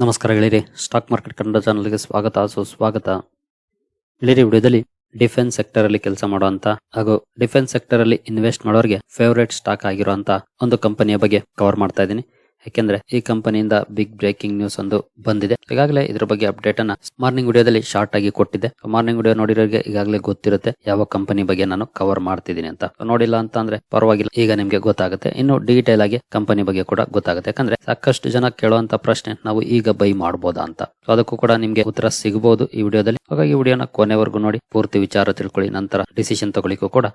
ನಮಸ್ಕಾರ ಗೆಳೆಯರಿ stock market Kannada ಚಾನಲ್ಗೆ ಸ್ವಾಗತ, ಸುಸ್ವಾಗತ. ಗೆಳೆಯರಿ ವಿಡಿಯೋದಲ್ಲಿ ಡಿಫೆನ್ಸ್ ಸೆಕ್ಟರ್ ಅಲ್ಲಿ ಕೆಲಸ ಮಾಡುವಂತ ಹಾಗೂ ಡಿಫೆನ್ಸ್ ಸೆಕ್ಟರ್ ಅಲ್ಲಿ ಇನ್ವೆಸ್ಟ್ ಮಾಡೋರಿಗೆ ಫೇವರೇಟ್ ಸ್ಟಾಕ್ ಆಗಿರುವಂತ ಒಂದು ಕಂಪನಿಯ ಬಗ್ಗೆ ಕವರ್ ಮಾಡ್ತಾ ಇದ್ದೀನಿ. ಯಾಕೆಂದ್ರೆ ಈ ಕಂಪನಿಯಿಂದ ಬಿಗ್ ಬ್ರೇಕಿಂಗ್ ನ್ಯೂಸ್ ಒಂದು ಬಂದಿದೆ. ಈಗಾಗಲೇ ಇದ್ರ ಬಗ್ಗೆ ಅಪ್ಡೇಟ್ ಅನ್ನ ಮಾರ್ನಿಂಗ್ ವಿಡಿಯೋದಲ್ಲಿ ಶಾರ್ಟ್ ಆಗಿ ಕೊಟ್ಟಿದೆ ಮಾರ್ನಿಂಗ್ ವಿಡಿಯೋ ನೋಡಿರೋರಿಗೆ ಈಗಾಗಲೇ ಗೊತ್ತಿರುತ್ತೆ ಯಾವ ಕಂಪನಿ ಬಗ್ಗೆ ನಾನು ಕವರ್ ಮಾಡ್ತಿದ್ದೀನಿ ಅಂತ. ನೋಡಿಲ್ಲ ಅಂತ ಅಂದ್ರೆ ಪರವಾಗಿಲ್ಲ, ಈಗ ನಿಮ್ಗೆ ಗೊತ್ತಾಗುತ್ತೆ. ಇನ್ನು ಡೀಟೇಲ್ ಆಗಿ ಕಂಪನಿ ಬಗ್ಗೆ ಕೂಡ ಗೊತ್ತಾಗುತ್ತೆ. ಯಾಕಂದ್ರೆ ಸಾಕಷ್ಟು ಜನ ಕೇಳುವಂತ ಪ್ರಶ್ನೆ, ನಾವು ಈಗ ಬೈ ಮಾಡಬಹುದಾ ಅಂತ. ಅದಕ್ಕೂ ಕೂಡ ನಿಮ್ಗೆ ಉತ್ತರ ಸಿಗಬಹುದು ಈ ವಿಡಿಯೋದಲ್ಲಿ. ಹಾಗಾಗಿ ವಿಡಿಯೋನ ಕೊನೆವರೆಗೂ ನೋಡಿ, ಪೂರ್ತಿ ವಿಚಾರ ತಿಳ್ಕೊಳ್ಳಿ, ನಂತರ ಡಿಸಿಷನ್ ತಗೊಳ್ಳಿಕ್ಕೂ ಕೂಡ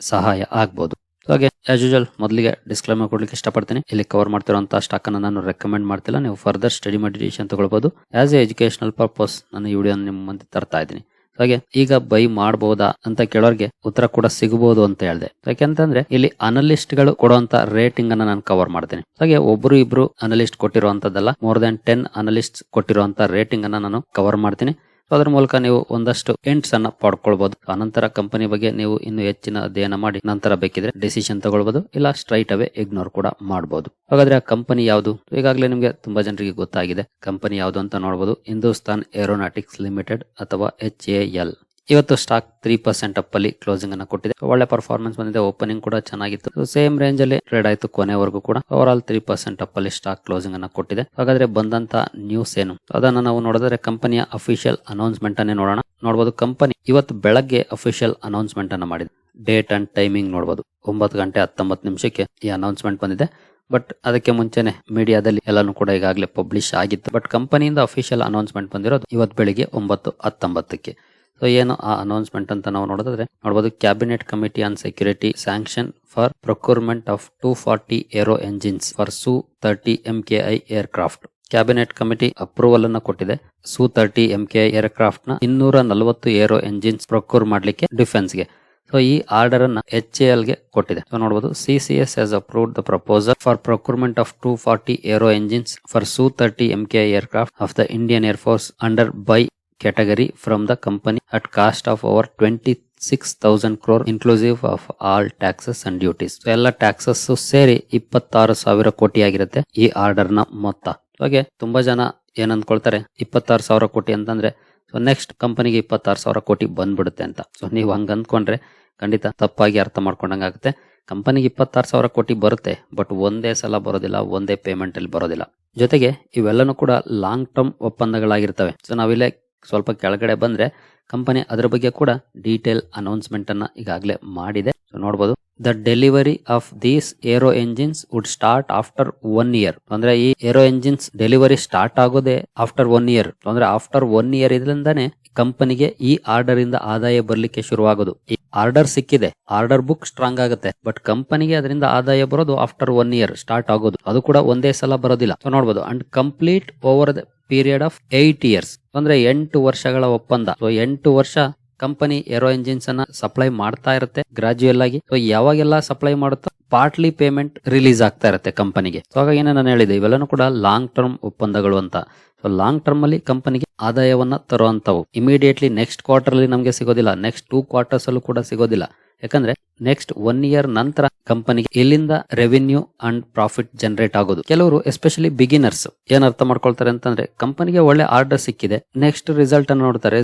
ಸಹಾಯ ಆಗ್ಬಹುದು ಹಾಗೆ ಆಸ್ ಯೂಶಲ್ ಮೊದಲಿಗೆ ಡಿಸ್ಕ್ಲೈಮರ್ ಕೊಡ್ಲಿಕ್ಕೆ ಇಷ್ಟಪಡ್ತೀನಿ. ಇಲ್ಲಿ ಕವರ್ ಮಾಡ್ತಿರುವಂತಹ ಸ್ಟಾಕ್ ಅನ್ನು ನಾನು ರೆಕಮೆಂಡ್ ಮಾಡ್ತಿಲ್ಲ. ನೀವು ಫರ್ದರ್ ಸ್ಟಡಿ ಮಾಡಿ ಡಿಸಿಷನ್ ತಗೊಳ್ಬಹುದು ಆಸ್ ಎ ಎಜುಕೇಶನಲ್ ಪರ್ಪಸ್ ನಾನು ಈ ವಿಡಿಯೋ ನಿಮ್ಮ ಮುಂದೆ ತರ್ತಾ ಇದ್ದೀನಿ. ಹಾಗೆ, ಈಗ ಬೈ ಮಾಡಬಹುದಾ ಅಂತ ಕೇಳೋರ್ಗೆ ಉತ್ತರ ಕೂಡ ಸಿಗಬಹುದು ಅಂತ ಹೇಳಿದೆ. ಯಾಕೆಂತಂದ್ರೆ ಇಲ್ಲಿ ಅನಲಿಸ್ಟ್ಗಳು ಕೊಡುವಂತ ರೇಟಿಂಗ್ ಅನ್ನ ನಾನು ಕವರ್ ಮಾಡ್ತೀನಿ. ಹಾಗೆ, ಒಬ್ರು ಇಬ್ರು ಅನಲಿಸ್ಟ್ ಕೊಟ್ಟಿರುವಂತದ್ದಲ್ಲ ಮೋರ್ ದನ್ ಟೆನ್ ಅನಲಿಸ್ಟ್ ಕೊಟ್ಟಿರುವಂತ ರೇಟಿಂಗ್ ಅನ್ನ ನಾನು ಕವರ್ ಮಾಡ್ತೀನಿ. ಅದ್ರ ಮೂಲಕ ನೀವು ಒಂದಷ್ಟು ಎಂಟ್ಸ್ ಅನ್ನ ಪಡ್ಕೊಳ್ಬಹುದು ಅನಂತರ ಕಂಪನಿ ಬಗ್ಗೆ ನೀವು ಇನ್ನು ಹೆಚ್ಚಿನ ಅಧ್ಯಯನ ಮಾಡಿ ನಂತರ ಬೇಕಿದ್ರೆ ಡಿಸಿಷನ್ ತಗೊಳ್ಬಹುದು ಇಲ್ಲ, ಸ್ಟ್ರೈಟ್ ಅವೇ ಇಗ್ನೋರ್ ಕೂಡ ಮಾಡಬಹುದು ಹಾಗಾದ್ರೆ ಆ ಕಂಪನಿ ಯಾವುದು? ಈಗಾಗಲೇ ನಿಮಗೆ ತುಂಬಾ ಜನರಿಗೆ ಗೊತ್ತಾಗಿದೆ. ಕಂಪನಿ ಯಾವುದು ಅಂತ ನೋಡಬಹುದು ಹಿಂದೂಸ್ತಾನ್ ಏರೋನಾಟಿಕ್ಸ್ ಲಿಮಿಟೆಡ್ ಅಥವಾ ಎಚ್ ಎಲ್. ಇವತ್ತು ಸ್ಟಾಕ್ ತ್ರೀ ಪರ್ಸೆಂಟ್ ಅಪ್ ಅಲ್ಲಿ ಕ್ಲೋಸಿಂಗ್ ಅನ್ನ ಕೊಟ್ಟಿದೆ. ಒಳ್ಳೆ ಪರ್ಫಾರ್ಮೆನ್ಸ್ ಬಂದಿದೆ ಓಪನಿಂಗ್ ಕೂಡ ಚೆನ್ನಾಗಿತ್ತು. ಸೇಮ್ ರೇಂಜ್ ಅಲ್ಲಿ ಟ್ರೇಡ್ ಆಯ್ತು ಕೊನೆವರೆಗೂ ಕೂಡ. Over all three percent up ಅಲ್ಲಿ ಸ್ಟಾಕ್ ಕ್ಲೋಸಿಂಗ್ ಅನ್ನ ಕೊಟ್ಟಿದೆ. ಹಾಗಾದ್ರೆ ಬಂದಂತ ನ್ಯೂಸ್ ಏನು? ಅದನ್ನ ನಾವು ನೋಡಿದ್ರೆ ಕಂಪನಿಯ ಅಫಿಷಿಯಲ್ ಅನೌನ್ಸ್ಮೆಂಟ್ ಅನ್ನೇ ನೋಡೋಣ. ನೋಡಬಹುದು ಕಂಪನಿ ಇವತ್ತು ಬೆಳಗ್ಗೆ ಅಫಿಷಿಯಲ್ ಅನೌನ್ಸ್ಮೆಂಟ್ ಅನ್ನ ಮಾಡಿದೆ. ಡೇಟ್ ಅಂಡ್ ಟೈಮಿಂಗ್ ನೋಡಬಹುದು ಒಂಬತ್ತು ಗಂಟೆ ಹತ್ತೊಂಬತ್ತು ನಿಮಿಷಕ್ಕೆ ಈ ಅನೌನ್ಸ್ಮೆಂಟ್ ಬಂದಿದೆ. ಬಟ್ ಅದಕ್ಕೆ ಮುಂಚೆನೆ ಮೀಡಿಯಾದಲ್ಲಿ ಎಲ್ಲಾನು ಕೂಡ ಈಗಾಗಲೇ ಪಬ್ಲಿಷ್ ಆಗಿತ್ತು. ಬಟ್ ಕಂಪನಿಯಿಂದ ಅಫಿಷಿಯಲ್ ಅನೌನ್ಸ್ಮೆಂಟ್ ಬಂದಿರೋದು ಇವತ್ತು ಬೆಳಿಗ್ಗೆ ಒಂಬತ್ತು ಹತ್ತೊಂಬತ್ತಕ್ಕೆ. ಸೊ ಏನು ಆ ಅನೌನ್ಸ್ಮೆಂಟ್ ಅಂತ ನಾವು ನೋಡೋದಾದ್ರೆ ನೋಡಬಹುದು cabinet committee on security sanction for procurement of two forty aero engines for Su thirty M K I aircraft cabinet committee approval ಅನ್ನ ಕೊಟ್ಟಿದೆ. Su thirty M K air ಕ್ರಾಫ್ಟ್ನ ಇನ್ನೂರ ನಲವತ್ತು ಏರೋ ಎಂಜಿನ್ಸ್ ಪ್ರೊಕ್ಯೂರ್ ಮಾಡ್ಲಿಕ್ಕೆ ಡಿಫೆನ್ಸ್ಗೆ. ಸೊ ಈ order ಅನ್ನ H ಎಲ್ಗೆ ಕೊಟ್ಟಿದೆ. ಸೊ ನೋಡಬಹುದು C C S has approved the proposal for procurement of two forty aero engines for Su thirty M K aircraft of the Indian Air Force under buy category from the company at cost of over 26,000 crore of all taxes and duties. So ಎಲ್ಲ taxes ಸೇರಿ ಇಪ್ಪತ್ತಾರು ಸಾವಿರ ಕೋಟಿ ಆಗಿರುತ್ತೆ ಈ ಆರ್ಡರ್ನ ಮೊತ್ತ. ಹಾಗೆ ತುಂಬಾ ಜನ ಏನ್ ಅಂದ್ಕೊಳ್ತಾರೆ? ಇಪ್ಪತ್ತಾರು ಸಾವಿರ ಕೋಟಿ ಅಂತಂದ್ರೆ ಸೊ ನೆಕ್ಸ್ಟ್ ಕಂಪನಿಗೆ ಇಪ್ಪತ್ತಾರು ಸಾವಿರ ಕೋಟಿ ಬಂದ್ಬಿಡುತ್ತೆ ಅಂತ. ಸೊ ನೀವು ಹಂಗ ಅಂದ್ಕೊಂಡ್ರೆ ಖಂಡಿತ ತಪ್ಪಾಗಿ ಅರ್ಥ ಮಾಡ್ಕೊಂಡಂಗಾಗುತ್ತೆ ಕಂಪನಿಗೆ ಇಪ್ಪತ್ತಾರು ಸಾವಿರ ಕೋಟಿ ಬರುತ್ತೆ ಬಟ್ ಒಂದೇ ಸಲ ಬರೋದಿಲ್ಲ ಒಂದೇ ಪೇಮೆಂಟ್ ಅಲ್ಲಿ ಬರೋದಿಲ್ಲ. ಜೊತೆಗೆ ಇವೆಲ್ಲನೂ ಕೂಡ ಲಾಂಗ್ ಟರ್ಮ್ ಒಪ್ಪಂದಗಳಾಗಿರ್ತವೆ. ಸೊ ನಾವಿಲ್ಲೇ ಸ್ವಲ್ಪ ಕೆಳಗಡೆ ಬಂದ್ರೆ ಕಂಪನಿ ಅದರ ಬಗ್ಗೆ ಕೂಡ ಡೀಟೇಲ್ ಅನೌನ್ಸ್ಮೆಂಟ್ ಅನ್ನ ಈಗಾಗಲೇ ಮಾಡಿದೆ. ನೋಡಬಹುದು the delivery of these aero engines would start after one year ಅಂದ್ರೆ ಈ ಏರೋ ಎಂಜಿನ್ಸ್ ಡೆಲಿವರಿ ಸ್ಟಾರ್ಟ್ ಆಗೋದೇ ಆಫ್ಟರ್ ಒನ್ ಇಯರ್ ಅಂದ್ರೆ ಆಫ್ಟರ್ ಒನ್ ಇಯರ್ ಇದರಿಂದಾನೆ ಕಂಪನಿಗೆ ಈ ಆರ್ಡರ್ ಇಂದ ಆದಾಯ ಬರ್ಲಿಕ್ಕೆ ಶುರುವಾಗೋದು. ಈ ಆರ್ಡರ್ ಸಿಕ್ಕಿದೆ. ಆರ್ಡರ್ ಬುಕ್ ಸ್ಟ್ರಾಂಗ್ ಆಗುತ್ತೆ. ಬಟ್ ಕಂಪನಿಗೆ ಅದರಿಂದ ಆದಾಯ ಬರೋದು ಆಫ್ಟರ್ ಒನ್ ಇಯರ್ ಸ್ಟಾರ್ಟ್ ಆಗೋದು. ಅದು ಕೂಡ ಒಂದೇ ಸಲ ಬರೋದಿಲ್ಲ. ನೋಡಬಹುದು and complete over the period of eight years. ಅಂದ್ರೆ ಎಂಟು ವರ್ಷಗಳ ಒಪ್ಪಂದ. ಸೊ ಎಂಟು ವರ್ಷ ಕಂಪನಿ ಏರೋ ಎಂಜಿನ್ಸ್ ಅನ್ನ ಸಪ್ಲೈ ಮಾಡ್ತಾ ಇರುತ್ತೆ ಗ್ರಾಜುಯಲ್ ಆಗಿ. ಸೊ ಯಾವಾಗೆಲ್ಲ ಸಪ್ಲೈ ಮಾಡುತ್ತೋ ಪಾರ್ಟ್ಲಿ ಪೇಮೆಂಟ್ ರಿಲೀಸ್ ಆಗ್ತಾ ಇರುತ್ತೆ ಕಂಪನಿಗೆ. ಸೊ ಹಾಗಾಗಿ ನಾನು ಹೇಳಿದೆ, ಇವೆಲ್ಲನೂ ಕೂಡ ಲಾಂಗ್ ಟರ್ಮ್ ಒಪ್ಪಂದಗಳು ಅಂತ. ಸೊ ಲಾಂಗ್ ಟರ್ಮ್ ಅಲ್ಲಿ ಕಂಪನಿಗೆ ಆದಾಯವನ್ನ ತರುವಂತವು ಇಮಿಡಿಯೇಟ್ಲಿ ನೆಕ್ಸ್ಟ್ ಕ್ವಾರ್ಟರ್ ಅಲ್ಲಿ ನಮಗೆ ಸಿಗೋದಿಲ್ಲ ನೆಕ್ಸ್ಟ್ ಟೂ ಕ್ವಾರ್ಟರ್ಸ್ ಅಲ್ಲೂ ಕೂಡ ಸಿಗೋದಿಲ್ಲ. ಯಾಕಂದ್ರೆ ನೆಕ್ಸ್ಟ್ ಒನ್ ಇಯರ್ ನಂತರ ಕಂಪನಿಗೆ ಎಲ್ಲಿಂದ ರೆವಿನ್ಯೂ ಅಂಡ್ ಪ್ರಾಫಿಟ್ ಜನರೇಟ್ ಆಗೋದು? ಕೆಲವರು ಎಸ್ಪೆಷಲಿ ಬಿಗಿನರ್ಸ್ ಏನ್ ಅರ್ಥ ಮಾಡ್ಕೊಳ್ತಾರೆ ಅಂತಂದ್ರೆ ಕಂಪನಿಗೆ ಒಳ್ಳೆ ಆರ್ಡರ್ ಸಿಕ್ಕಿದೆ ನೆಕ್ಸ್ಟ್ ರಿಸಲ್ಟ್ ಅನ್ನು ನೋಡ್ತಾರೆ.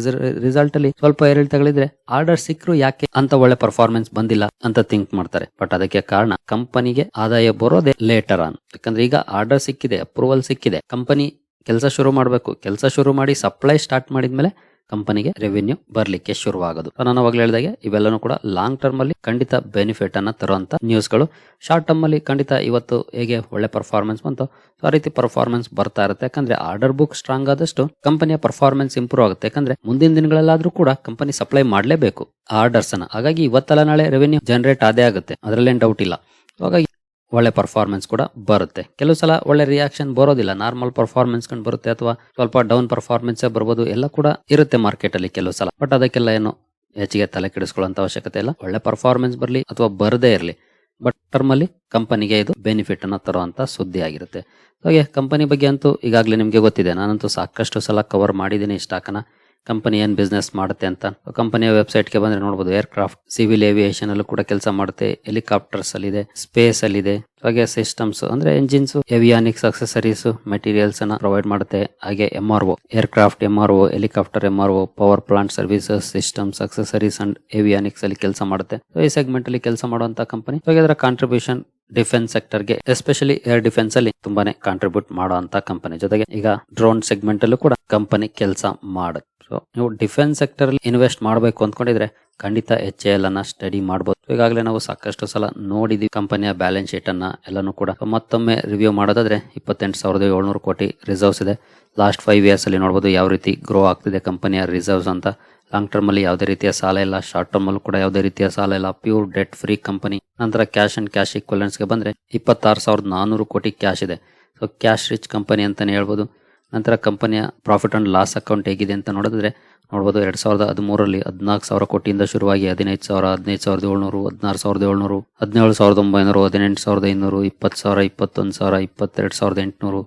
ರಿಸಲ್ಟ್ ಅಲ್ಲಿ ಸ್ವಲ್ಪ ಏರಿಳಿತಗಳಿದ್ರೆ ಆರ್ಡರ್ ಸಿಕ್ಕರು ಯಾಕೆ ಅಂತ ಒಳ್ಳೆ ಪರ್ಫಾರ್ಮೆನ್ಸ್ ಬಂದಿಲ್ಲ ಅಂತ ಥಿಂಕ್ ಮಾಡ್ತಾರೆ. ಬಟ್ ಅದಕ್ಕೆ ಕಾರಣ ಕಂಪನಿಗೆ ಆದಾಯ ಬರೋದೇ ಲೇಟರ್ ಆನ್ ಯಾಕಂದ್ರೆ ಈಗ ಆರ್ಡರ್ ಸಿಕ್ಕಿದೆ ಅಪ್ರೂವಲ್ ಸಿಕ್ಕಿದೆ ಕಂಪನಿ ಕೆಲಸ ಶುರು ಮಾಡಬೇಕು, ಕೆಲಸ ಶುರು ಮಾಡಿ ಸಪ್ಲೈ ಸ್ಟಾರ್ಟ್ ಮಾಡಿದ್ಮೇಲೆ ಕಂಪನಿಗೆ ರೆವಿನ್ಯೂ ಬರ್ಲಿಕ್ಕೆ ಶುರುವಾಗೋದು. ನಾನು ಅವಾಗಲೇ ಹೇಳಿದಾಗೆ, ಇವೆಲ್ಲನೂ ಕೂಡ ಲಾಂಗ್ ಟರ್ಮ್ ಅಲ್ಲಿ ಖಂಡಿತ ಬೆನಿಫಿಟ್ ಅನ್ನ ತರುವಂತ ನ್ಯೂಸ್ಗಳು ಶಾರ್ಟ್ ಟರ್ಮ್ ಅಲ್ಲಿ ಖಂಡಿತ ಇವತ್ತು ಹೇಗೆ ಒಳ್ಳೆ ಪರ್ಫಾರ್ಮೆನ್ಸ್ ಬಂತು ಆ ರೀತಿ ಪರ್ಫಾರ್ಮೆನ್ಸ್ ಬರ್ತಾ ಇರುತ್ತೆ. ಯಾಕಂದ್ರೆ ಆರ್ಡರ್ ಬುಕ್ ಸ್ಟ್ರಾಂಗ್ ಆದಷ್ಟು ಕಂಪನಿಯ ಪರ್ಫಾರ್ಮೆನ್ಸ್ ಇಂಪ್ರೂವ್ ಆಗುತ್ತೆ. ಯಾಕಂದ್ರೆ ಮುಂದಿನ ದಿನಗಳಲ್ಲಾದ್ರೂ ಕೂಡ ಕಂಪನಿ ಸಪ್ಲೈ ಮಾಡಲೇಬೇಕು ಆರ್ಡರ್ಸ್ ಅನ್ನ. ಹಾಗಾಗಿ ಇವತ್ತಲ್ಲ ನಾಳೆ ರೆವಿನ್ಯೂ ಜನರೇಟ್ ಆದೇ ಆಗುತ್ತೆ. ಅದರಲ್ಲೇನು ಡೌಟ್ ಇಲ್ಲ. ಹಾಗಾಗಿ ಒಳ್ಳೆ ಪರ್ಫಾರ್ಮೆನ್ಸ್ ಕೂಡ ಬರುತ್ತೆ. ಕೆಲವು ಸಲ ಒಳ್ಳೆ ರಿಯಾಕ್ಷನ್ ಬರೋದಿಲ್ಲ. ನಾರ್ಮಲ್ ಪರ್ಫಾರ್ಮೆನ್ಸ್ ಕಂಡು ಬರುತ್ತೆ ಅಥವಾ ಸ್ವಲ್ಪ ಡೌನ್ ಪರ್ಫಾರ್ಮೆನ್ಸ್ ಬರ್ಬೋದು, ಎಲ್ಲ ಕೂಡ ಇರುತ್ತೆ ಮಾರ್ಕೆಟ್ ಅಲ್ಲಿ ಕೆಲವು ಸಲ. ಬಟ್ ಅದಕ್ಕೆಲ್ಲ ಏನು ಹೆಚ್ಚಿಗೆ ತಲೆ ಕೆಡಿಸ್ಕೊಳ್ಳುವಂತ ಅವಶ್ಯಕತೆ ಇಲ್ಲ. ಒಳ್ಳೆ ಪರ್ಫಾರ್ಮೆನ್ಸ್ ಬರಲಿ ಅಥವಾ ಬರದೇ ಇರಲಿ. ಬಟ್ ಟರ್ಮ್ ಅಲ್ಲಿ ಕಂಪನಿಗೆ ಇದು ಬೆನಿಫಿಟ್ ಅನ್ನ ತರುವಂತ ಸುದ್ದಿ ಆಗಿರುತ್ತೆ. ಹಾಗೆ ಕಂಪನಿ ಬಗ್ಗೆ ಅಂತೂ ಈಗಾಗಲೇ ನಿಮಗೆ ಗೊತ್ತಿದೆ. ನಾನಂತೂ ಸಾಕಷ್ಟು ಸಲ ಕವರ್ ಮಾಡಿದ್ದೀನಿ ಅನ್ನ. ಕಂಪನಿ ಏನ್ ಬಿಸ್ನೆಸ್ ಮಾಡುತ್ತೆ ಅಂತ. ಕಂಪನಿಯ ವೆಬ್ಸೈಟ್ಗೆ ಬಂದ್ರೆ ನೋಡಬಹುದು ಏರ್ಕ್ರಾಫ್ಟ್ ಸಿವಿಲ್ ಏವಿಯೇಷನ್ ಅಲ್ಲೂ ಕೂಡ ಕೆಲಸ ಮಾಡುತ್ತೆ ಹೆಲಿಕಾಪ್ಟರ್ಸ್ ಅಲ್ಲಿ ಇದೆ ಸ್ಪೇಸ್ ಅಲ್ಲಿ ಇದೆ ಹಾಗೆ ಸಿಸ್ಟಮ್ಸ್ ಅಂದ್ರೆ ಎಂಜಿನ್ಸ್ ಎವಿಯಾನಿಕ್ಸ್ ಅಕ್ಸೆಸರೀಸ್ ಮೆಟೀರಿಯಲ್ಸ್ ಅನ್ನ ಪ್ರೊವೈಡ್ ಮಾಡುತ್ತೆ. ಹಾಗೆ M R O aircraft M R O helicopter M R O power plant services systems accessories and avionics ಅಲ್ಲಿ ಕೆಲಸ ಮಾಡುತ್ತೆ. ಈ ಸೆಗ್ಮೆಂಟ್ ಅಲ್ಲಿ ಕೆಲಸ ಮಾಡುವಂತಹ ಕಂಪನಿ ಹಾಗೆ ಅದರ ಕಾಂಟ್ರಿಬ್ಯೂಷನ್ ಡಿಫೆನ್ಸ್ ಸೆಕ್ಟರ್ಗೆ ಎಸ್ಪೆಷಲಿ ಏರ್ ಡಿಫೆನ್ಸ್ ಅಲ್ಲಿ ತುಂಬಾನೇ ಕಾಂಟ್ರಿಬ್ಯೂಟ್ ಮಾಡುವಂತ ಕಂಪನಿ ಜೊತೆಗೆ ಈಗ ಡ್ರೋನ್ ಸೆಗ್ಮೆಂಟ್ ಅಲ್ಲೂ ಕೂಡ ಕಂಪನಿ ಕೆಲಸ ಮಾಡುತ್ತೆ. ಸೊ ನೀವು ಡಿಫೆನ್ಸ್ ಸೆಕ್ಟರ್ ಇನ್ವೆಸ್ಟ್ ಮಾಡಬೇಕು ಅಂದ್ಕೊಂಡಿದ್ರೆ ಖಂಡಿತ ಎಚ್ ಎಲ್ ಅನ್ನ ಸ್ಟಡಿ ಮಾಡಬಹುದು ಈಗಾಗಲೇ ನಾವು ಸಾಕಷ್ಟು ಸಲ ನೋಡಿದೀವಿ ಕಂಪನಿಯ ಬ್ಯಾಲೆನ್ಸ್ ಶೀಟ್ ಅನ್ನ ಎಲ್ಲಾನು ಕೂಡ. ಮತ್ತೊಮ್ಮೆ ರಿವ್ಯೂ ಮಾಡೋದಾದ್ರೆ ಇಪ್ಪತ್ತೆಂಟು ಸಾವಿರದ ಏಳ್ನೂರು ಕೋಟಿ ರಿಸರ್ವ್ಸ್ ಇದೆ. ಲಾಸ್ಟ್ ಫೈವ್ ಇಯರ್ಸ್ ಅಲ್ಲಿ ನೋಡಬಹುದು ಯಾವ ರೀತಿ ಗ್ರೋ ಆಗ್ತಿದೆ ಕಂಪನಿಯ ರಿಸರ್ವ್ಸ್ ಅಂತ. ಲಾಂಗ್ ಟರ್ಮ್ ಅಲ್ಲಿ ಯಾವುದೇ ರೀತಿಯ ಸಾಲ ಇಲ್ಲ. ಶಾರ್ಟ್ ಟರ್ಮ್ ಅಲ್ಲಿ ಕೂಡ ಯಾವುದೇ ರೀತಿಯ ಸಾಲ ಇಲ್ಲ. ಪ್ಯೂರ್ ಡೆಟ್ ಫ್ರೀ ಕಂಪನಿ ನಂತರ ಕ್ಯಾಶ್ ಅಂಡ್ ಕ್ಯಾಶ್ ಈಕ್ವಲೆನ್ಸ್ಗೆ ಬಂದ್ರೆ ಇಪ್ಪತ್ತಾರು ಸಾವಿರದ ನಾನೂರು ಕೋಟಿ ಕ್ಯಾಶ್ ಇದೆ. ಸೊ ಕ್ಯಾಶ್ ರಿಚ್ ಕಂಪನಿ ಅಂತಾನೆ ಹೇಳ್ಬೋದು. ನಂತರ ಕಂಪನಿಯ ಪ್ರಾಫಿಟ್ ಆ್ಯಂಡ್ ಲಾಸ್ ಅಕೌಂಟ್ ಹೇಗಿದೆ ಅಂತ ನೋಡಿದ್ರೆ ನೋಡ್ಬೋದು ಎರಡು ಸಾವಿರದ ಹದಿಮೂರರಲ್ಲಿ ಹದಿನಾಲ್ಕು ಸಾವಿರ ಕೋಟಿಯಿಂದ ಶುರುವಾಗಿ ಹದಿನೈದು ಸಾವಿರ, ಹದಿನೈದು ಸಾವಿರದ ಏಳ್ನೂರು, ಹದಿನಾರು ಸಾವಿರದ ಏಳ್ನೂರು, ಹದಿನೇಳು ಸಾವಿರದ ಒಂಬೈನೂರು, ಹದಿನೆಂಟು ಸಾವಿರದ ಐನೂರು, ಇಪ್ಪತ್ತು ಸಾವಿರ, ಇಪ್ಪತ್ತೊಂದು ಸಾವಿರ, ಇಪ್ಪತ್ತೆರಡು ಸಾವಿರದ ಎಂಟುನೂರು,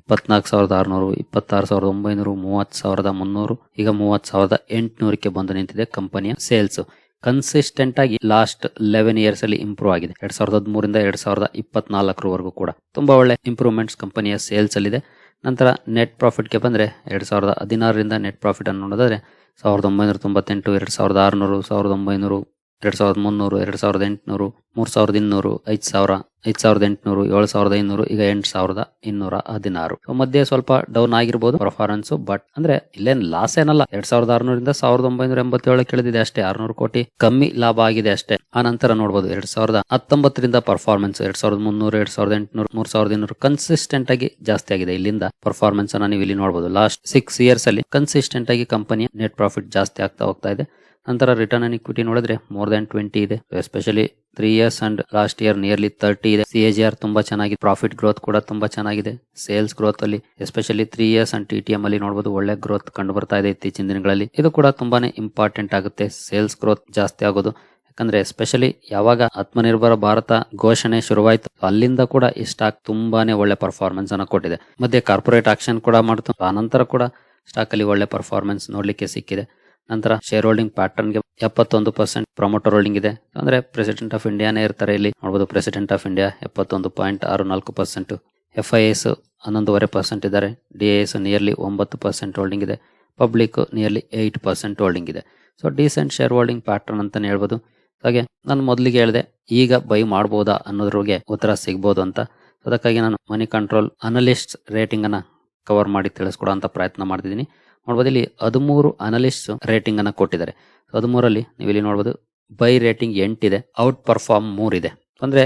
ಇಪ್ಪತ್ನಾಲ್ಕು ಸಾವಿರದ ಆರುನೂರು, ಇಪ್ಪತ್ತಾರು ಸಾವಿರದ ಒಂಬೈನೂರು, ಮೂವತ್ತು ಸಾವಿರದ ಮುನ್ನೂರು, ಈಗ ಮೂವತ್ತು ಸಾವಿರದ ಎಂಟುನೂರಕ್ಕೆ ಬಂದು ನಿಂತಿದೆ ಕಂಪನಿಯ ಸೇಲ್ಸ್ ಕನ್ಸಿಸ್ಟೆಂಟ್ ಆಗಿ ಲಾಸ್ಟ್ ಲೆವೆನ್ ಇಯರ್ಸ್ ಅಲ್ಲಿ ಇಂಪ್ರೂವ್ ಆಗಿದೆ. ಎರಡ್ ಸಾವಿರದ ಹದಿಮೂರಿಂದ ಎರಡ್ ಸಾವಿರದ ಇಪ್ಪತ್ನಾಲ್ಕರವರೆಗೂ ಕೂಡ. ತುಂಬಾ ಒಳ್ಳೆ ಇಂಪ್ರೂವ್ಮೆಂಟ್ಸ್ ಕಂಪನಿಯ ಸೇಲ್ಸ್ ಅಲ್ಲಿದೆ. ನಂತರ ನೆಟ್ ಪ್ರಾಫಿಟ್ಗೆ ಬಂದರೆ ಎರಡು ಸಾವಿರದ ಹದಿನಾರರಿಂದ ನೆಟ್ ಪ್ರಾಫಿಟನ್ನು ನೋಡೋದಾದರೆ ಸಾವಿರದ ಒಂಬೈನೂರ ತೊಂಬತ್ತೆಂಟು, ಎರಡು ಸಾವಿರದ ಆರುನೂರು, ಸಾವಿರದ ಒಂಬೈನೂರು, ಎರಡು ಸಾವಿರದ ಮುನ್ನೂರು, ಎರಡು ಸಾವಿರದ ಎಂಟುನೂರು, ಮೂರು ಸಾವಿರದ ಇನ್ನೂರು, ಐದು ಸಾವಿರ. ಐದ್ ಸಾವಿರದ ಎಂಟುನೂರು, ಏಳು ಸಾವಿರದ ಐನೂರು, ಈಗ ಎಂಟು ಸಾವಿರದ ಇನ್ನೂರ ಹದಿನಾರು. ಮಧ್ಯೆ ಸ್ವಲ್ಪ ಡೌನ್ ಆಗಿರ್ಬೋದು ಪರ್ಫಾರ್ಮೆನ್ಸ್ ಬಟ್ ಅಂದ್ರೆ ಇಲ್ಲೇನ್ ಲಾಸ್ ಏನಲ್ಲ. ಎರಡ್ ಸಾವಿರದ ಆರುನೂರಿಂದ ಸಾವಿರದ ಒಂಬೈನೂರ ಎಂಬತ್ತೇಳು ಕೇಳಿದಿದೆ ಅಷ್ಟೇ, ಆರ್ನೂರು ಕೋಟಿ ಕಮ್ಮಿ ಲಾಭ ಆಗಿದೆ ಅಷ್ಟೇ. ಆ ನಂತರ ನೋಡಬಹುದು ಎರಡ್ ಸಾವಿರದ ಹತ್ತೊಂಬತ್ತರಿಂದ ಪರ್ಫಾರ್ಮೆನ್ಸ್ ಎರಡ್ ಸಾವಿರದ ಮುನ್ನೂರು, ಎರಡ್ ಸಾವಿರದ ಎಂಟುನೂರು, ಮೂರ್ ಸಾವಿರದ ಇನ್ನೂರು ಕನ್ಸಿಸ್ಟೆಂಟ್ ಆಗಿ ಜಾಸ್ತಿ ಆಗಿದೆ ಇಲ್ಲಿಂದ ಪರ್ಫಾರ್ಮೆನ್ಸ್ ಅನ್ನ ನೀವು ಇಲ್ಲಿ ನೋಡಬಹುದು ಲಾಸ್ಟ್ ಸಿಕ್ಸ್ ಇಯರ್ಸ್ ಅಲ್ಲಿ ಕನ್ಸಿಸ್ಟೆಂಟ್ ಆಗಿ ಕಂಪನಿಯ ನೆಟ್ ಪ್ರಾಫಿಟ್ ಜಾಸ್ತಿ ಆಗ್ತಾ ಹೋಗ್ತಾ ಇದೆ. ನಂತರ ರಿಟರ್ನ್ ಆನ್ ಇಕ್ವಿಟಿ ನೋಡಿದ್ರೆ ಮೋರ್ ದನ್ ಟ್ವೆಂಟಿ ಇದೆ. Especially three years and last year nearly thirty ಇದೆ. ಸಿ ಎ ಆರ್ ತುಂಬಾ ಚೆನ್ನಾಗಿದೆ. ಪ್ರಾಫಿಟ್ ಗ್ರೋತ್ ಕೂಡ ತುಂಬಾ ಚೆನ್ನಾಗಿದೆ. ಸೇಲ್ಸ್ ಗ್ರೋತ್ ಅಲ್ಲಿ especially three years and T T M ಅಲ್ಲಿ ನೋಡಬಹುದು ಒಳ್ಳೆ ಗ್ರೋತ್ ಕಂಡು ಬರ್ತಾ ಇದೆ ಇತ್ತೀಚಿನ ದಿನಗಳಲ್ಲಿ. ಇದು ಕೂಡ ತುಂಬಾನೇ ಇಂಪಾರ್ಟೆಂಟ್ ಆಗುತ್ತೆ. ಸೇಲ್ಸ್ ಗ್ರೋತ್ ಜಾಸ್ತಿ ಆಗೋದು. ಯಾಕಂದ್ರೆ ಎಸ್ಪೆಷಲಿ ಯಾವಾಗ ಆತ್ಮನಿರ್ಭರ ಭಾರತ ಘೋಷಣೆ ಶುರುವಾಯಿತು, ಅಲ್ಲಿಂದ ಕೂಡ ಈ ಸ್ಟಾಕ್ ತುಂಬಾನೇ ಒಳ್ಳೆ ಪರ್ಫಾರ್ಮೆನ್ಸ್ ಅನ್ನ ಕೊಟ್ಟಿದೆ. ಮಧ್ಯೆ ಕಾರ್ಪೊರೇಟ್ ಆಕ್ಷನ್ ಕೂಡ ಮಾಡ್ತು. ಆನಂತರ ಕೂಡ ಸ್ಟಾಕ್ ಅಲ್ಲಿ ಒಳ್ಳೆ ಪರ್ಫಾರ್ಮೆನ್ಸ್ ನೋಡ್ಲಿಕ್ಕೆ ಸಿಕ್ಕಿದೆ. ನಂತರ ಶೇರ್ ಹೋಲ್ಡಿಂಗ್ ಪ್ಯಾಟರ್ನ್ಗೆ ಎಪ್ಪತ್ತೊಂದು ಪರ್ಸೆಂಟ್ ಪ್ರಮೋಟರ್ ಹೋಲ್ಡಿಂಗ್ ಇದೆ. ಅಂದ್ರೆ ಪ್ರೆಸಿಡೆಂಟ್ ಆಫ್ ಇಂಡಿಯಾನೇ ಇರ್ತಾರೆ ಇಲ್ಲಿ. ನೋಡಬಹುದು ಪ್ರೆಸಿಡೆಂಟ್ ಆಫ್ ಇಂಡಿಯಾ ಎಪ್ಪತ್ತೊಂದು ಪಾಯಿಂಟ್ ಆರು ನಾಲ್ಕು ಪರ್ಸೆಂಟ್ ಎಫ್ ಐ ಎಸ್ ಹನ್ನೊಂದುವರೆ ಪರ್ಸೆಂಟ್ ಇದ್ದಾರೆ. ಡಿ ಎಸ್ ನಿಯರ್ಲಿ ಒಂಬತ್ತು ಪರ್ಸೆಂಟ್ ಹೋಲ್ಡಿಂಗ್ ಇದೆ. Public nearly eight percent holding ಇದೆ. So decent share holding pattern ಅಂತಾನೆ ಹೇಳ್ಬೋದು. ಹಾಗೆ ನಾನು ಮೊದಲಿಗೆ ಹೇಳಿದೆ, ಈಗ ಬೈ ಮಾಡ್ಬೋದಾ ಅನ್ನೋದ್ರಿಗೆ ಉತ್ತರ ಸಿಗ್ಬೋದು ಅಂತ. ಅದಕ್ಕಾಗಿ ನಾನು ಮನಿ ಕಂಟ್ರೋಲ್ ಅನಲಿಸ್ಟ್ ರೇಟಿಂಗ್ ಅನ್ನ ಕವರ್ ಮಾಡಿ ತಿಳಿಸ್ಕೊಡೋ ಅಂತ ಪ್ರಯತ್ನ ಮಾಡ್ತಿದ್ದೀನಿ. ನೋಡ್ಬೋದು ಇಲ್ಲಿ ಹದಿಮೂರು ಅನಲಿಸ್ಟ್ ರೇಟಿಂಗ್ ಅನ್ನ ಕೊಟ್ಟಿದ್ದಾರೆ. ಹದಿಮೂರಲ್ಲಿ ನೀವು ಇಲ್ಲಿ ನೋಡ್ಬೋದು ಬೈ ರೇಟಿಂಗ್ ಎಂಟಿದೆ ಔಟ್ ಪರ್ಫಾರ್ಮ್ ಮೂರಿದೆ. ಅಂದ್ರೆ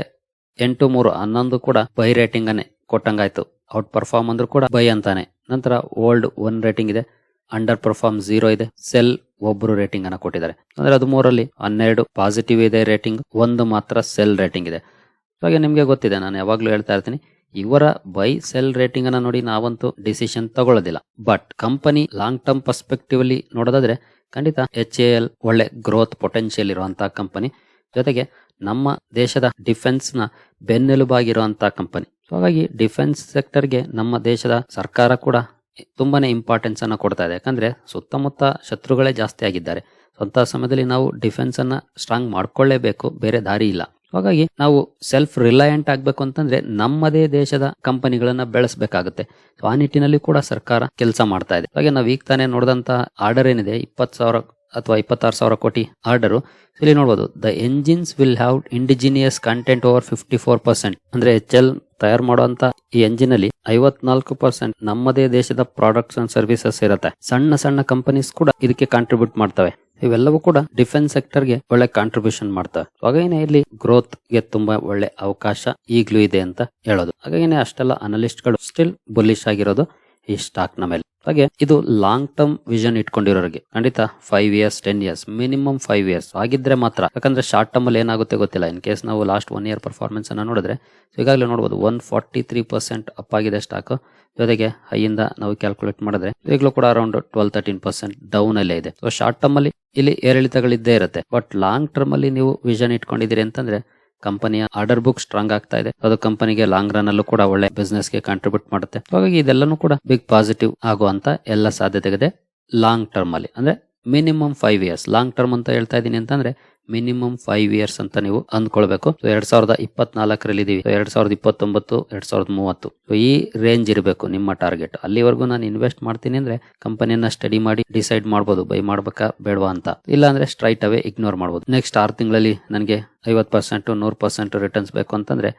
ಎಂಟು ಮೂರು ಹನ್ನೊಂದು ಕೂಡ ಬೈ ರೇಟಿಂಗ್ ಅನ್ನೇ ಕೊಟ್ಟಂಗಾಯ್ತು. ಔಟ್ ಪರ್ಫಾರ್ಮ್ ಅಂದ್ರೂ ಕೂಡ ಬೈ ಅಂತಾನೆ. ನಂತರ ಓಲ್ಡ್ ಒನ್ ರೇಟಿಂಗ್ ಇದೆ ಅಂಡರ್ ಪರ್ಫಾರ್ಮ್ ಜೀರೋ ಇದೆ ಸೆಲ್ ಒಬ್ರು ರೇಟಿಂಗ್ ಅನ್ನ ಕೊಟ್ಟಿದ್ದಾರೆ. ಅಂದ್ರೆ ಹದಿಮೂರಲ್ಲಿ ಹನ್ನೆರಡು ಪಾಸಿಟಿವ್ ಇದೆ ರೇಟಿಂಗ್ ಒಂದು ಮಾತ್ರ ಸೆಲ್ ರೇಟಿಂಗ್ ಇದೆ. ಹಾಗೆ ನಿಮ್ಗೆ ಗೊತ್ತಿದೆ, ನಾನು ಯಾವಾಗ್ಲೂ ಹೇಳ್ತಾ ಇರ್ತೀನಿ ಇವರ ಬೈ ಸೆಲ್ ರೇಟಿಂಗ್ ಅನ್ನ ನೋಡಿ ನಾವಂತೂ ಡಿಸಿಷನ್ ತಗೊಳ್ಳೋದಿಲ್ಲ. But company long term perspective ಅಲ್ಲಿ ನೋಡೋದಾದ್ರೆ ಖಂಡಿತ ಎಚ್ ಎ ಎಲ್ ಒಳ್ಳೆ ಗ್ರೋತ್ ಪೊಟೆನ್ಶಿಯಲ್ ಇರುವಂತಹ ಕಂಪನಿ ಜೊತೆಗೆ ನಮ್ಮ ದೇಶದ ಡಿಫೆನ್ಸ್ನ ಬೆನ್ನೆಲುಬಾಗಿರುವಂತಹ ಕಂಪನಿ ಹಾಗಾಗಿ ಡಿಫೆನ್ಸ್ ಸೆಕ್ಟರ್ಗೆ ನಮ್ಮ ದೇಶದ ಸರ್ಕಾರ ಕೂಡ ತುಂಬಾನೇ ಇಂಪಾರ್ಟೆನ್ಸ್ ಅನ್ನ ಕೊಡ್ತಾ ಇದೆ. ಯಾಕಂದ್ರೆ ಸುತ್ತಮುತ್ತ ಶತ್ರುಗಳೇ ಜಾಸ್ತಿ ಆಗಿದ್ದಾರೆ. ಸ್ವಂತ ಸಮಯದಲ್ಲಿ ನಾವು ಡಿಫೆನ್ಸ್ ಅನ್ನ ಸ್ಟ್ರಾಂಗ್ ಮಾಡ್ಕೊಳ್ಳೇಬೇಕು. ಬೇರೆ ದಾರಿ ಇಲ್ಲ. ಹಾಗಾಗಿ ನಾವು ಸೆಲ್ಫ್ ರಿಲಯಂಟ್ ಆಗ್ಬೇಕು ಅಂತಂದ್ರೆ ನಮ್ಮದೇ ದೇಶದ ಕಂಪನಿಗಳನ್ನ ಬೆಳೆಸಬೇಕಾಗುತ್ತೆ. ಆ ನಿಟ್ಟಿನಲ್ಲಿ ಕೂಡ ಸರ್ಕಾರ ಕೆಲಸ ಮಾಡ್ತಾ ಇದೆ. ಹಾಗೆ ನಾವು ಈಗ ತಾನೇ ನೋಡಿದಂತ ಆರ್ಡರ್ ಏನಿದೆ, ಇಪ್ಪತ್ತು ಸಾವಿರ ಅಥವಾ ಇಪ್ಪತ್ತಾರು ಸಾವಿರ ಕೋಟಿ ಆರ್ಡರ್ ಇಲ್ಲಿ ನೋಡಬಹುದು the engines will have indigenous content over fifty four percent ಅಂದ್ರೆ ಎಚ್ ಎಲ್ ತಯಾರು ಮಾಡುವಂತ ಈ ಎಂಜಿನ್ ಅಲ್ಲಿ ಐವತ್ನಾಲ್ಕು ಪರ್ಸೆಂಟ್ ನಮ್ಮದೇ ದೇಶದ ಪ್ರಾಡಕ್ಟ್ಸ್ ಅಂಡ್ ಸರ್ವಿಸಸ್ ಇರುತ್ತೆ. ಸಣ್ಣ ಸಣ್ಣ ಕಂಪನೀಸ್ ಕೂಡ ಇದಕ್ಕೆ ಕಾಂಟ್ರಿಬ್ಯೂಟ್ ಮಾಡ್ತವೆ. ಇವೆಲ್ಲವೂ ಕೂಡ ಡಿಫೆನ್ಸ್ ಸೆಕ್ಟರ್ಗೆ ಒಳ್ಳೆ ಕಾಂಟ್ರಿಬ್ಯೂಷನ್ ಮಾಡ್ತಾರೆ ಹಾಗೇನೆ ಇಲ್ಲಿ ಗ್ರೋತ್ಗೆ ತುಂಬಾ ಒಳ್ಳೆ ಅವಕಾಶ ಈಗ್ಲೂ ಇದೆ ಅಂತ ಹೇಳೋದು. ಹಾಗೇನೆ ಅಷ್ಟೆಲ್ಲ ಅನಲಿಸ್ಟ್ಗಳು ಸ್ಟಿಲ್ ಬುಲಿಶ್ ಆಗಿರೋದು ಈ ಸ್ಟಾಕ್ನ ಮೇಲೆ. ಹಾಗೆ ಇದು ಲಾಂಗ್ ಟರ್ಮ್ ವಿಷನ್ ಇಟ್ಕೊಂಡಿರೋರಿಗೆ. ಖಂಡಿತ five years ten years minimum five years ಆಗಿದ್ರೆ ಮಾತ್ರ. ಯಾಕಂದ್ರೆ ಶಾರ್ಟ್ ಟರ್ಮ್ ಅಲ್ಲಿ ಏನಾಗುತ್ತೆ ಗೊತ್ತಿಲ್ಲ. ಇನ್ ಕೇಸ್ ನಾವು ಲಾಸ್ಟ್ ಒನ್ ಇಯರ್ ಪರ್ಫಾರ್ಮೆನ್ಸ್ ಅನ್ನ ನೋಡಿದ್ರೆ ಈಗಾಗಲೇ ನೋಡಬಹುದು one forty three percent up ಆಗಿದೆ ಸ್ಟಾಕ್ ಜೊತೆಗೆ ಹೈಯಿಂದ ನಾವು ಕ್ಯಾಲ್ಕುಲೇಟ್ ಮಾಡಿದ್ರೆ, ಈಗಲೂ ಕೂಡ around twelve thirteen percent down ಅಲ್ಲೇ ಇದೆ. ಸೊ ಶಾರ್ಟ್ ಟರ್ಮ್ ಅಲ್ಲಿ ಇಲ್ಲಿ ಏರಿಳಿತಗಳಿದ್ದೇ ಇರುತ್ತೆ. ಬಟ್ ಲಾಂಗ್ ಟರ್ಮ್ ಅಲ್ಲಿ ನೀವು ವಿಷನ್ ಇಟ್ಕೊಂಡಿದ್ದೀರಿ ಅಂತಂದ್ರೆ ಕಂಪನಿಯ ಆರ್ಡರ್ ಬುಕ್ ಸ್ಟ್ರಾಂಗ್ ಆಗ್ತಾ ಇದೆ. ಅದು ಕಂಪನಿಗೆ ಲಾಂಗ್ ರನ್ ಅಲ್ಲೂ ಕೂಡ ಒಳ್ಳೆ ಬಿಸ್ನೆಸ್ಗೆ ಕಾಂಟ್ರಿಬ್ಯೂಟ್ ಮಾಡುತ್ತೆ. ಹಾಗಾಗಿ ಇದೆಲ್ಲನೂ ಕೂಡ ಬಿಗ್ ಪಾಸಿಟಿವ್ ಆಗುವಂತ ಎಲ್ಲ ಸಾಧ್ಯತೆ ಇದೆ ಲಾಂಗ್ ಟರ್ಮ್ ಅಲ್ಲಿ. ಅಂದ್ರೆ minimum five years long term ಅಂತ ಹೇಳ್ತಾ ಇದೀನಿ ಅಂತಂದ್ರೆ ಮಿನಿಮಮ್ ಫೈವ್ ಇಯರ್ಸ್ ಅಂತ ನೀವು ಅಂದ್ಕೊಳ್ಬೇಕು. ಎರಡ್ ಸಾವಿರದ ಇಪ್ಪತ್ನಾಲ್ಕರಲ್ಲಿ ಇದೀವಿ ಎರಡ್ ಸಾವಿರದ ಇಪ್ಪತ್ತೊಂಬತ್ತು, ಎರಡ್ ಸಾವಿರದ ಮೂವತ್ತು. ಈ ರೇಂಜ್ ಇರಬೇಕು ನಿಮ್ಮ ಟಾರ್ಗೆಟ್ ಅಲ್ಲಿವರೆಗೂ ನಾನು ಇನ್ವೆಸ್ಟ್ ಮಾಡ್ತೀನಿ ಅಂದ್ರೆ ಕಂಪನಿಯನ್ನ ಸ್ಟಡಿ ಮಾಡಿ ಡಿಸೈಡ್ ಮಾಡ್ಬೋದು. ಬೈ ಮಾಡ್ಬೇಕಾ, ಬೇಡವಾ ಅಂತ. ಇಲ್ಲ ಅಂದ್ರೆ ಸ್ಟ್ರೈಟ್ ಅವೇ ಇಗ್ನೋರ್ ಮಾಡ್ಬೋದು. ನೆಕ್ಸ್ಟ್ ಆರು ತಿಂಗಳಲ್ಲಿ ನನಗೆ ಐವತ್ತು ಪರ್ಸೆಂಟ್ ನೂರು ಪರ್ಸೆಂಟ್ ರಿಟರ್ನ್ಸ್ ಬೇಕು ಅಂತಂದ್ರೆ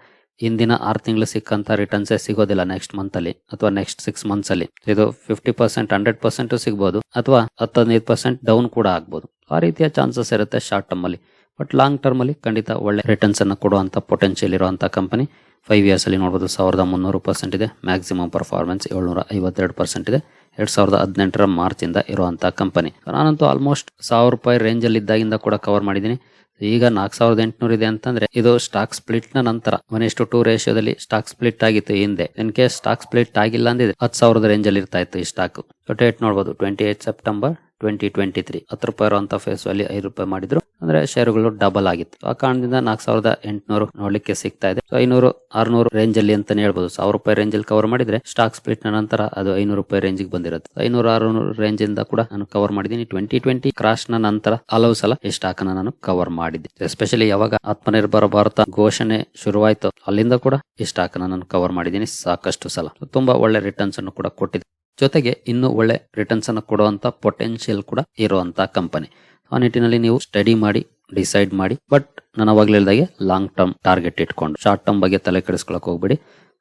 ಇಂದಿನ ಆರು ತಿಂಗಳು ಸಿಕ್ಕಂತ ರಿಟರ್ನ್ಸೇ ಸಿಗೋದಿಲ್ಲ ನೆಕ್ಸ್ಟ್ ಮಂತ್ ಅಲ್ಲಿ ಅಥವಾ ನೆಕ್ಸ್ಟ್ ಸಿಕ್ಸ್ ಮಂತ್ಸ್ ಅಲ್ಲಿ. ಇದು ಫಿಫ್ಟಿ ಪರ್ಸೆಂಟ್ ಹಂಡ್ರೆಡ್ ಪರ್ಸೆಂಟ್ ಸಿಗ್ಬೋದು ಅಥವಾ ಹತ್ತದೈದು ಪರ್ಸೆಂಟ್ ಡೌನ್ ಕೂಡ ಆಗ್ಬೋದು. ಆ ರೀತಿಯ ಚಾನ್ಸಸ್ ಇರುತ್ತೆ ಶಾರ್ಟ್ ಟರ್ಮ್ ಅಲ್ಲಿ. ಬಟ್ ಲಾಂಗ್ ಟರ್ಮ್ ಅಲ್ಲಿ ಖಂಡಿತ ಒಳ್ಳೆ ರಿಟರ್ನ್ಸ್ ಅನ್ನು ಕೊಡುವಂತ ಪೊಟೆನ್ಷಿಯಲ್ ಇರುವಂತಹ ಕಂಪನಿ ಫೈವ್ ಇಯರ್ಸ್ ಅಲ್ಲಿ ನೋಡಬಹುದು ಸಾವಿರದ ಮುನ್ನೂರು ಪರ್ಸೆಂಟ್ ಇದೆ. ಮ್ಯಾಕ್ಸಿಮಮ್ ಪರ್ಫಾರ್ಮೆನ್ಸ್ ಏಳ್ನೂರ ಐವತ್ತೆರಡು ಪರ್ಸೆಂಟ್ ಇದೆ. ಎರಡ್ ಸಾವಿರದ ಹದಿನೆಂಟರ ಮಾರ್ಚ್ ಇಂದ ಇರುವಂತಹ ಕಂಪನಿ ನಾನಂತೂ ಆಲ್ಮೋಸ್ಟ್ ಸಾವಿರ ರೂಪಾಯಿ ರೇಂಜ್ ಅಲ್ಲಿ ಇದ್ದಾಗಿಂದ ಕೂಡ ಕವರ್ ಮಾಡಿದ್ದೀನಿ. ಈಗ ನಾಲ್ಕು ಸಾವಿರದ ಎಂಟುನೂರು ಇದೆ ಅಂತಂದ್ರೆ ಇದು ಸ್ಟಾಕ್ ಸ್ಪ್ಲಿಟ್ನ ನಂತರ ಒನ್ ಇಷ್ಟು ಟೂ ರೇಷಿಯೋದಲ್ಲಿ ಸ್ಟಾಕ್ ಸ್ಪ್ಲಿಟ್ ಆಗಿತ್ತು ಹಿಂದೆ. ಇನ್ ಕೇಸ್ ಸ್ಟಾಕ್ ಸ್ಪ್ಲಿಟ್ ಆಗಿಲ್ಲ ಅಂದಿದೆ ಹತ್ತು ಸಾವಿರದ ರೇಂಜ್ ಅಲ್ಲಿ ಇರ್ತಾ ಇತ್ತು ಈ ಸ್ಟಾಕ್ ಡೇಟ್ ನೋಡಬಹುದು twenty eight September twenty twenty three ಹತ್ತು ರೂಪಾಯಿ ಇರುವಂತ ಫೇಸ್ ಅಲ್ಲಿ ಐದು ರೂಪಾಯಿ ಮಾಡಿದ್ರು. ಅಂದ್ರೆ ಶೇರುಗಳು ಡಬಲ್ ಆಗಿತ್ತು. ಆ ಕಾರಣದಿಂದ ನಾಲ್ಕು ಸಾವಿರದ ಎಂಟುನೂರು ನೋಡ್ಲಿಕ್ಕೆ ಸಿಗ್ತಾ ಇದೆ. ಐನೂರು, ಆರ್ನೂರು ರೇಂಜ್ ಅಲ್ಲಿ ಅಂತಾನೆ ಹೇಳ್ಬೋದು. ಸಾವಿರ ರೂಪಾಯಿ ರೇಂಜ್ ಅಲ್ಲಿ ಕವರ್ ಮಾಡಿದ್ರೆ ಸ್ಟಾಕ್ ಸ್ಪ್ಲಿಟ್ ನಂತರ ಅದು ಐನೂರು ರೂಪಾಯಿ ರೇಂಜ್ ಬಂದಿರುತ್ತೆ. ಐನೂರು, ಆರ್ನೂರು ರೇಂಜ್ ಇಂದ ಕೂಡ ನಾನು ಕವರ್ ಮಾಡಿದ್ದೀನಿ. ಟ್ವೆಂಟಿ ಟ್ವೆಂಟಿ ಕ್ರಾಶ್ನ ನಂತರ ಹಲವು ಸಲ ಈ ಸ್ಟಾಕ್ ನಾನು ಕವರ್ ಮಾಡಿದ್ದೆ. ಎಸ್ಪೆಷಲಿ ಯಾವಾಗ ಆತ್ಮನಿರ್ಭರ ಭಾರತ ಘೋಷಣೆ ಶುರುವಾಯ್ತು ಅಲ್ಲಿಂದ ಕೂಡ ಈ ಸ್ಟಾಕ್ ನಾನು ಕವರ್ ಮಾಡಿದ್ದೀನಿ ಸಾಕಷ್ಟು ಸಲ. ತುಂಬಾ ಒಳ್ಳೆ ರಿಟರ್ನ್ಸ್ ಅನ್ನು ಕೂಡ ಕೊಟ್ಟಿದೆ. ಜೊತೆಗೆ ಇನ್ನೂ ಒಳ್ಳೆ ರಿಟರ್ನ್ಸ್ ಅನ್ನು ಕೊಡುವಂತ ಪೊಟೆನ್ಶಿಯಲ್ ಕೂಡ ಇರುವಂತ ಕಂಪನಿ ಆ ನಿಟ್ಟಿನಲ್ಲಿ ನೀವು ಸ್ಟಡಿ ಮಾಡಿ ಡಿಸೈಡ್ ಮಾಡಿ ಬಟ್ ನಾನು ಅವಾಗಲೇ ಹೇಳಿದಾಗೆ ಲಾಂಗ್ ಟರ್ಮ್ ಟಾರ್ಗೆಟ್ ಇಟ್ಕೊಂಡು ಶಾರ್ಟ್ ಟರ್ಮ್ ಬಗ್ಗೆ ತಲೆ ಕೆಡಿಸ್ಕೊಳಕ್ ಹೋಗ್ಬೇಡಿ.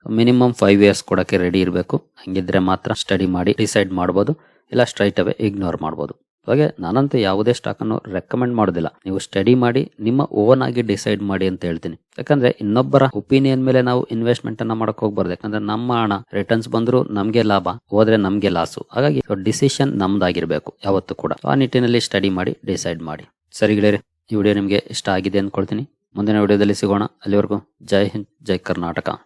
ಮಿನಿಮಮ್ ಫೈವ್ ಇಯರ್ಸ್ ಕೊಡಕ್ಕೆ ರೆಡಿ ಇರಬೇಕು. ಹಂಗಿದ್ರೆ ಮಾತ್ರ ಸ್ಟಡಿ ಮಾಡಿ ಡಿಸೈಡ್ ಮಾಡ್ಬೋದು. ಇಲ್ಲ ಸ್ಟ್ರೈಟ್ ಅವೇ ಇಗ್ನೋರ್ ಮಾಡ್ಬೋದು. ಹಾಗೆ ನಾನಂತೂ ಯಾವುದೇ ಸ್ಟಾಕ್ ಅನ್ನು ರೆಕಮೆಂಡ್ ಮಾಡೋದಿಲ್ಲ. ನೀವು ಸ್ಟಡಿ ಮಾಡಿ, ನಿಮ್ಮ ಓನ್ ಆಗಿ ಡಿಸೈಡ್ ಮಾಡಿ ಅಂತ ಹೇಳ್ತೀನಿ. ಯಾಕಂದ್ರೆ ಇನ್ನೊಬ್ಬರ ಒಪಿನಿಯನ್ ಮೇಲೆ ನಾವು ಇನ್ವೆಸ್ಟ್ಮೆಂಟ್ ಅನ್ನ ಮಾಡಕ್ ಹೋಗ್ಬಾರ್ದು. ಯಾಕಂದ್ರೆ ನಮ್ಮ ಹಣ ರಿಟರ್ನ್ಸ್ ಬಂದ್ರು ನಮ್ಗೆ ಲಾಭ, ಹೋದ್ರೆ ನಮ್ಗೆ ಲಾಸು ಹಾಗಾಗಿ ಡಿಸಿಷನ್ ನಮ್ದಾಗಿರ್ಬೇಕು, ಯಾವತ್ತೂ ಕೂಡ. ಆ ನಿಟ್ಟಿನಲ್ಲಿ ಸ್ಟಡಿ ಮಾಡಿ ಡಿಸೈಡ್ ಮಾಡಿ. ಸರಿ ಈ ವಿಡಿಯೋ ನಿಮಗೆ ಇಷ್ಟ ಆಗಿದೆ ಅಂದ್ಕೊಳ್ತೀನಿ ಮುಂದಿನ ವಿಡಿಯೋದಲ್ಲಿ ಸಿಗೋಣ. ಅಲ್ಲಿವರೆಗೂ ಜೈ ಹಿಂದ್, ಜೈ ಕರ್ನಾಟಕ.